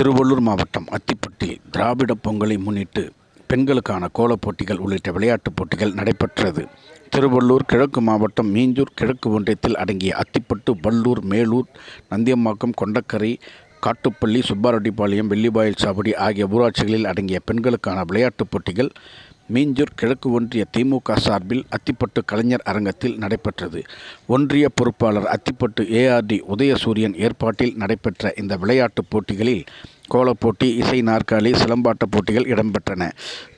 திருவள்ளூர் மாவட்டம் அத்திப்பட்டில் திராவிட பொங்கலை முன்னிட்டு பெண்களுக்கான கோலப் போட்டிகள் உள்ளிட்ட விளையாட்டுப் போட்டிகள் நடைபெற்றது. திருவள்ளூர் கிழக்கு மாவட்டம் மீஞ்சூர் கிழக்கு ஒன்றியத்தில் அடங்கிய அத்திப்பட்டு வள்ளூர் மேலூர் நந்தியம்மாக்கம் கொண்டக்கரை காட்டுப்பள்ளி சுப்பாரெட்டிப்பாளையம் வெள்ளிபாயில் சாவடி ஆகிய ஊராட்சிகளில் அடங்கிய பெண்களுக்கான விளையாட்டுப் போட்டிகள் மீஞ்சூர் கிழக்கு ஒன்றிய திமுக சார்பில் அத்திப்பட்டு கலைஞர் அரங்கத்தில் நடைபெற்றது. ஒன்றிய பொறுப்பாளர் அத்திப்பட்டு ஏஆர்டி உதயசூரியன் ஏற்பாட்டில் நடைபெற்ற இந்த விளையாட்டுப் போட்டிகளில் கோலப்போட்டி இசை நாற்காலி சிலம்பாட்டப் போட்டிகள் இடம்பெற்றன.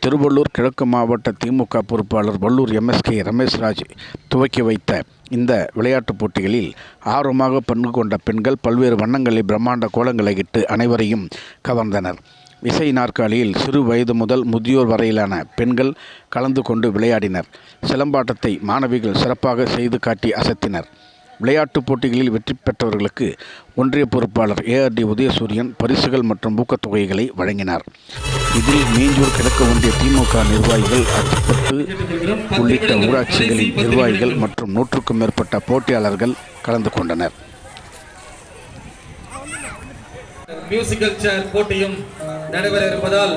திருவள்ளூர் கிழக்கு மாவட்ட திமுக பொறுப்பாளர் வள்ளூர் எம்எஸ்கே ரமேஷ்ராஜ் துவக்கி வைத்த இந்த விளையாட்டுப் போட்டிகளில் ஆர்வமாக பங்கு கொண்ட பெண்கள் பல்வேறு வண்ணங்களில் பிரம்மாண்ட கோலங்களை இட்டு அனைவரையும் கவர்ந்தனர். இசை நாற்காலியில் சிறு வயது முதல் முதியோர் வரையிலான பெண்கள் கலந்து கொண்டு விளையாடினர். சிலம்பாட்டத்தை மாணவிகள் சிறப்பாக செய்து காட்டி அசத்தினர். விளையாட்டுப் போட்டிகளில் வெற்றி பெற்றவர்களுக்கு ஒன்றிய பொறுப்பாளர் ஏஆர்டி உதயசூரியன் பரிசுகள் மற்றும் ஊக்கத்தொகைகளை வழங்கினார். இதில் மேஞ்சூர் கிழக்கு ஒன்றிய திமுக நிர்வாகிகள் அத்திப்பட்டு உள்ளிட்ட ஊராட்சிகளின் நிர்வாகிகள் மற்றும் நூற்றுக்கும் மேற்பட்ட போட்டியாளர்கள் கலந்து கொண்டனர். மியூசிக்கல் சேர் போட்டியும் நடைபெற இருப்பதால்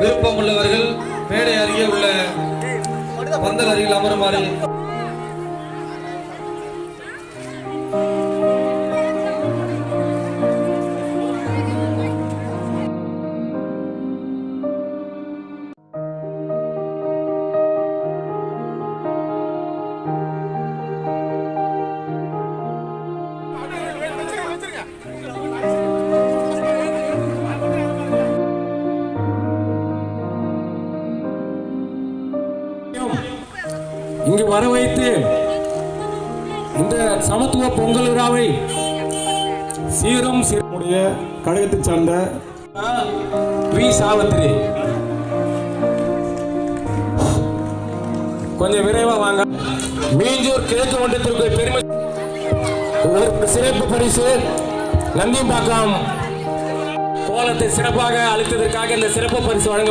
விருப்பம் உள்ளவர்கள் மேடை அருகே உள்ள பந்தல் அருகில் அமருமாறு இங்கு வர வைத்து இந்த சமத்துவ பொங்கல் விழாவை சீரும் சீரமுடைய கழகத்தை சார்ந்த வி. சாவித்திரி. கொஞ்சம் விரைவா வாங்க. மீஞ்சூர் கிழக்கு ஒன்றியத்திற்கு பெருமை. ஒரு சிறப்பு பரிசு. நந்திம்பாக்கம் கோலத்தை சிறப்பாக அளித்ததற்காக இந்த சிறப்பு பரிசு வழங்க